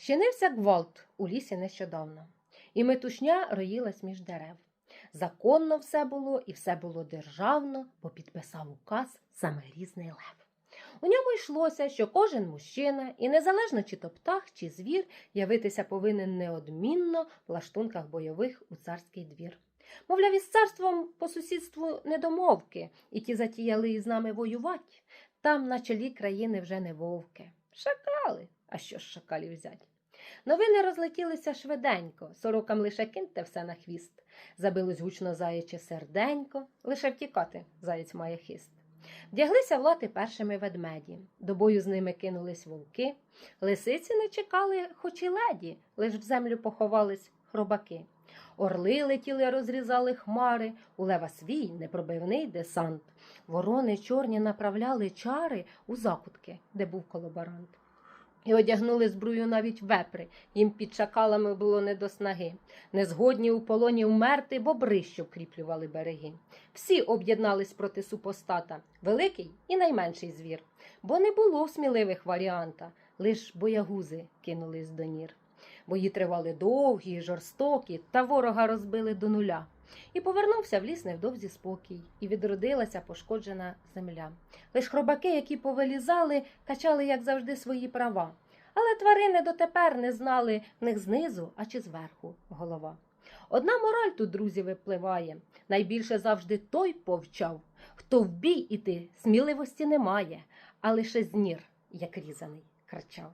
Щинився гвалт у лісі нещодавно, і метушня роїлась між дерев. Законно все було і все було державно, бо підписав указ саме різний лев. У ньому йшлося, що кожен мужчина, і незалежно чи то птах, чи звір, явитися повинен неодмінно в лаштунках бойових у царський двір. Мовляв, із царством по сусідству недомовки, і ті затіяли із нами воювати. Там на чолі країни вже не вовки. Шакали. А що ж шакалів взять? Новини розлетілися швиденько, сорокам лише киньте все на хвіст. Забилось гучно заяче серденько, лише втікати заєць має хист. Вдяглися в лати першими ведмеді, до бою з ними кинулись вовки, лисиці не чекали, хоч і леді, лиш в землю поховались хробаки. Орли летіли, розрізали хмари, у лева свій непробивний десант. Ворони чорні направляли чари у закутки, де був колаборант. І одягнули збрую навіть вепри, їм під шакалами було не до снаги. Незгодні у полоні вмерти, бобри, що вкріплювали береги. Всі об'єднались проти супостата, великий і найменший звір, бо не було сміливих варіанта, лиш боягузи кинулись до нір. Бої тривали довгі, жорстокі, та ворога розбили до нуля. І повернувся в ліс невдовзі спокій, і відродилася пошкоджена земля. Лиш хробаки, які повилізали, качали, як завжди, свої права. Але тварини дотепер не знали в них знизу, а чи зверху голова. Одна мораль тут, друзі, випливає. Найбільше завжди той повчав, хто в бій іти сміливості немає, а лише знір, як різаний, кричав.